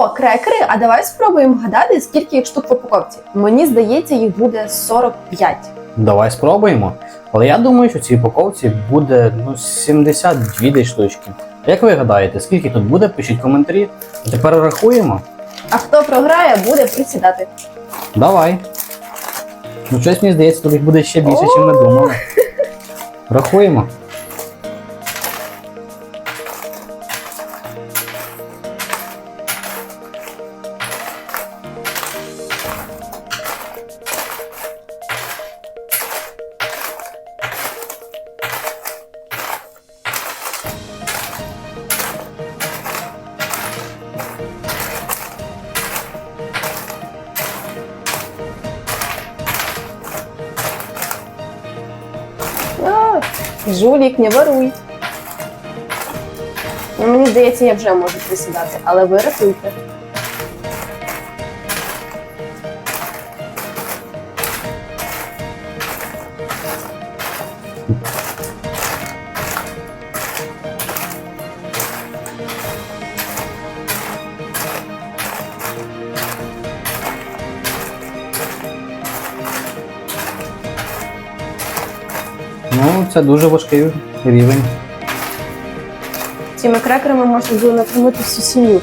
О, крекери, а давай спробуємо вгадати, скільки їх штук в упаковці. Мені здається, їх буде 45. Давай спробуємо. Але я думаю, що в цій упаковці буде ну, 72 десь штучки. Як ви гадаєте, скільки тут буде? Пишіть коментарі. А тепер рахуємо. А хто програє, буде присідати. Давай. Ну, щось мені здається, тут їх буде ще більше, ніж ми думали. Рахуємо. А, жулік, не воруй. Ну, Мені здається, я вже можу присідати, але ви рахуйте. Ну, це дуже важкий рівень. Цими крекерами можна було накормити всю сім'ю.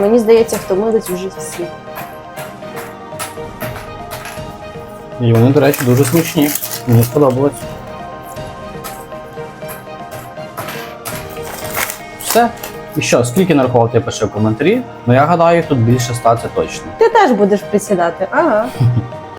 Мені здається, втомились вже всі. І вони, до речі, дуже смачні. Мені сподобалось. Все. І що, скільки нарахував я пиши в коментарі? Ну я гадаю, тут більше ста це точно. Ти теж будеш присідати. Ага.